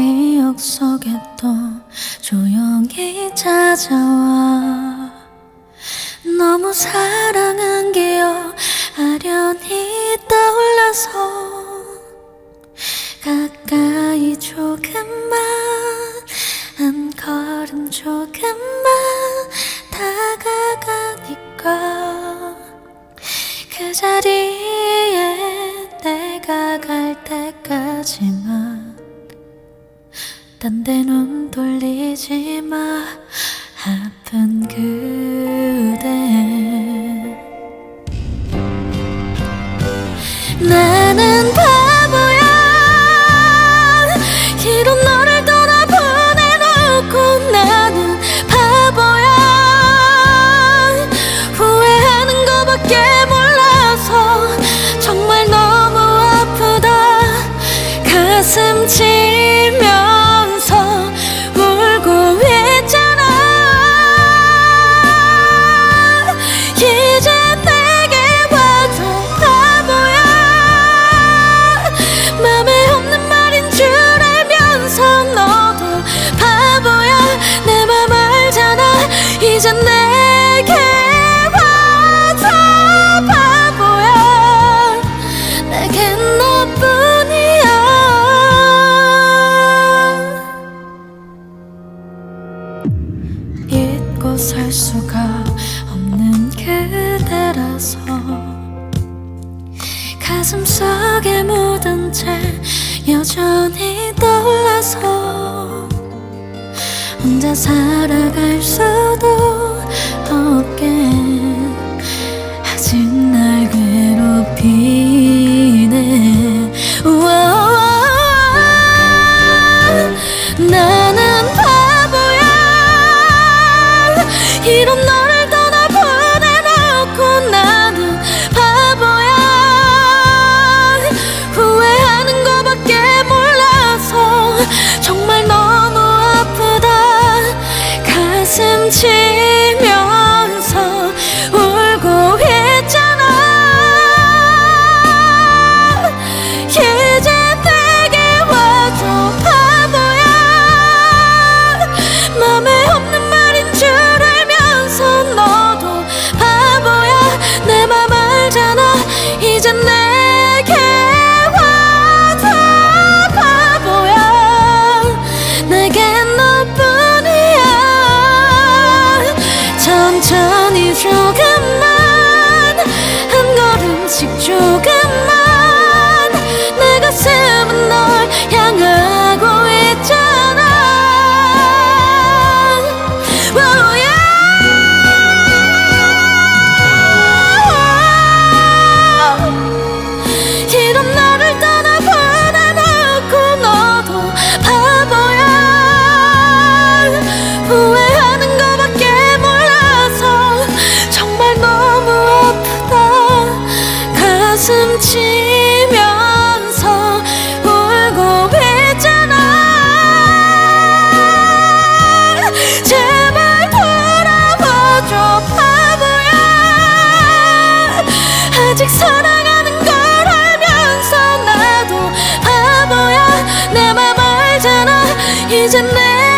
기억 속에 또 조용히 찾아와. 너무 사랑한 기억 아련히 떠올라서 가까이 조금만 한 걸음 조금만 다가가니까. 그 자리에 내가 갈 때까지만 딴 데 눈 돌리지 마. 아픈 그 살 수가 없는 그대라서 가슴 속에 묻은 채 여전히 떠올라서 혼자 살아갈 수 Sikcuk 사랑하는 걸 알면서 나도 바보야. 내 맘 알잖아. 이제 내